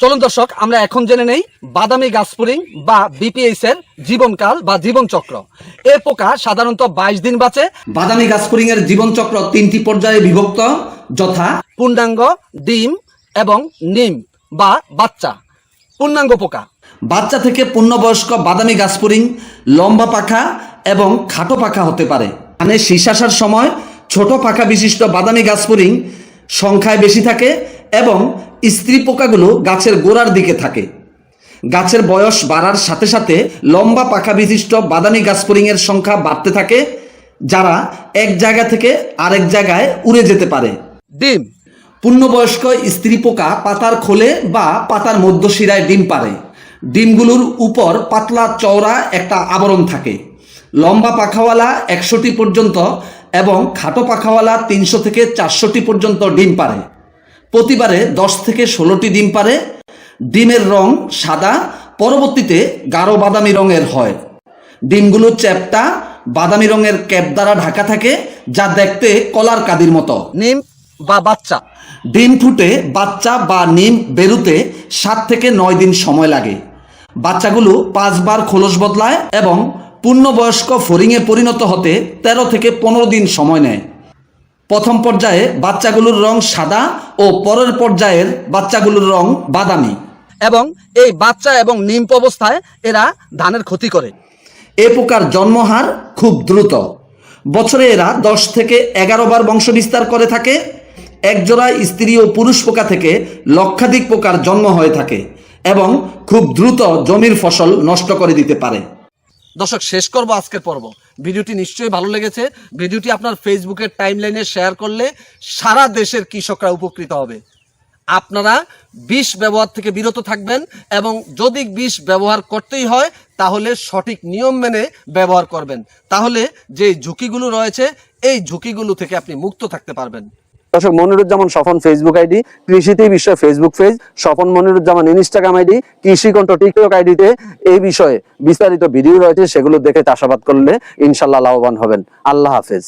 চলুন দর্শক আমরা এখন জেনে নেই বাদামি গাছপুরিং বা বিপিএস এর জীবনকাল বা জীবনচক্র। এ পোকা সাধারণত বাইশ দিন বাঁচে। বাদামি গাছপুরিং এর জীবনচক্র তিনটি পর্যায়ে বিভক্ত যথা পূর্ণাঙ্গ ডিম এবং নিম বা বাচ্চা। পূর্ণাঙ্গ পোকা। বাচ্চা থেকে পূর্ণবয়স্ক বাদামি গাছপুরিং লম্বা পাখা এবং খাটো পাখা হতে পারে। মানে শীষ আসার সময় ছোট পাখা বিশিষ্ট বাদামি গাছপুরিং সংখ্যায় বেশি থাকে এবং স্ত্রী পোকাগুলো গাছের গোড়ার দিকে থাকে। গাছের বয়স বাড়ার সাথে সাথে লম্বা পাখা বিশিষ্ট বাদামি গাছপুরিং এর সংখ্যা বাড়তে থাকে যারা এক জায়গা থেকে আরেক জায়গায় উড়ে যেতে পারে। ডিম। পূর্ণবয়স্ক স্ত্রী পোকা পাতার খোলে বা পাতার মধ্যশিরায় ডিম পারে। ডিমগুলোর উপর পাতলা চওড়া একটা আবরণ থাকে। লম্বা পাখাওয়ালা একশোটি পর্যন্ত এবং খাটো পাখাওয়ালা তিনশো থেকে চারশোটি পর্যন্ত ডিম পারে। প্রতিবারে দশ থেকে ষোলোটি ডিম পারে, ডিমের রং সাদা, পরবর্তীতে গাঢ় বাদামি রঙের হয়। ডিমগুলো চ্যাপটা বাদামি রঙের ক্যাপ দ্বারা ঢাকা থাকে, যা দেখতে কলার কাদির মতো। নিম বা বাচ্চা। ডিম ফুটে বাচ্চা বা নিম বেরুতে সাত থেকে নয় দিন সময় লাগে। বাচ্চাগুলো পাঁচবার খোলস বদলায় এবং পূর্ণবয়স্ক ফরিংয়ে পরিণত হতে তেরো থেকে পনেরো দিন সময় নেয়। প্রথম পর্যায়ে বাচ্চাগুলোর রং সাদা ও পরের পর্যায়ের বাচ্চাগুলোর রং বাদামি। এবং এই বাচ্চা এবং নিম্প অবস্থায় এরা ধানের ক্ষতি করে। এ পোকার জন্মহার খুব দ্রুত। বছরে এরা দশ থেকে এগারো বার বংশ বিস্তার করে থাকে। একজোড়া স্ত্রী ও পুরুষ পোকা থেকে লক্ষাধিক পোকার জন্ম হয়ে থাকে এবং খুব দ্রুত জমির ফসল নষ্ট করে দিতে পারে। দর্শক, শেষ করব আজকের পর্ব। ভিডিওটি নিশ্চয়ই ভালো লেগেছে। ভিডিওটি আপনার ফেসবুকের টাইমলাইনে শেয়ার করলে সারা দেশের কৃষকরা উপকৃত হবে। আপনারা বিষ ব্যবহার থেকে বিরত থাকবেন এবং যদি বিষ ব্যবহার করতেই হয়, তাহলে সঠিক নিয়ম মেনে ব্যবহার করবেন। তাহলে যে ঝুঁকিগুলো রয়েছে, এই ঝুঁকিগুলো থেকে আপনি মুক্ত থাকতে পারবেন। দর্শক, মনিরুজ্জামান স্বপন ফেসবুক আইডি কৃষিতে বিষয় Facebook page Swapan Moniruzzaman Instagram ID Krishi Kantha TikTok আইডিতে এই বিষয়ে বিস্তারিত ভিডিও রয়েছে, সেগুলো দেখে চাষাবাদ করলে ইনশাল্লাহ লাভবান হবেন। আল্লাহ হাফেজ।